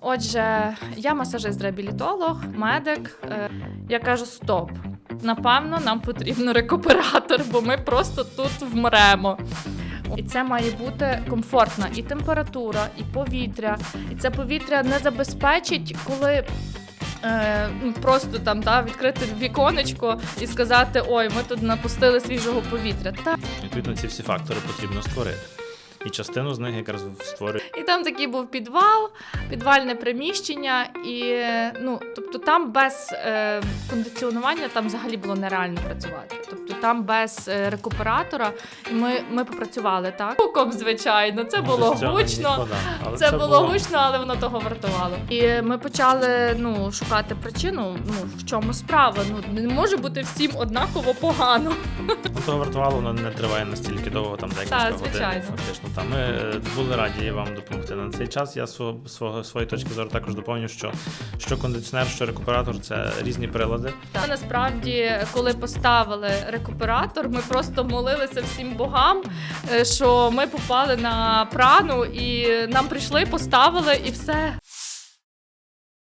Отже, я масажист-реабілітолог, медик. Е, Я кажу: стоп. Напевно, нам потрібен рекуператор, бо ми просто тут вмремо. І це має бути комфортна і температура, і повітря. І це повітря не забезпечить, коли. Е, ну, просто там да, відкрити віконечко і сказати: ой, ми тут напустили свіжого повітря. Та Відповідно, ці всі фактори потрібно створити. І частину з них якраз створює І там такий був підвал, підвальне приміщення, і ну, тобто там без е, кондиціонування там взагалі було нереально працювати. Тобто там без е, рекуператора і ми, ми попрацювали так. Гуком, звичайно, це було гучно. Але Це, було гучно, але воно того вартувало. І ми почали ну, шукати причину, ну в чому справа. Ну не може бути всім однаково погано. Ну, того вартувало, воно не триває настільки довго, там декілька годин. звичайно. Фактично. Там ми е, були раді вам допомогти на цей час. Я свого своєї точки зору також доповню, що, що кондиціонер, що рекуператор це різні прилади. Та насправді, коли поставили рекуператор, ми просто молилися всім богам, е, що ми попали на прану, і нам прийшли, поставили, і все.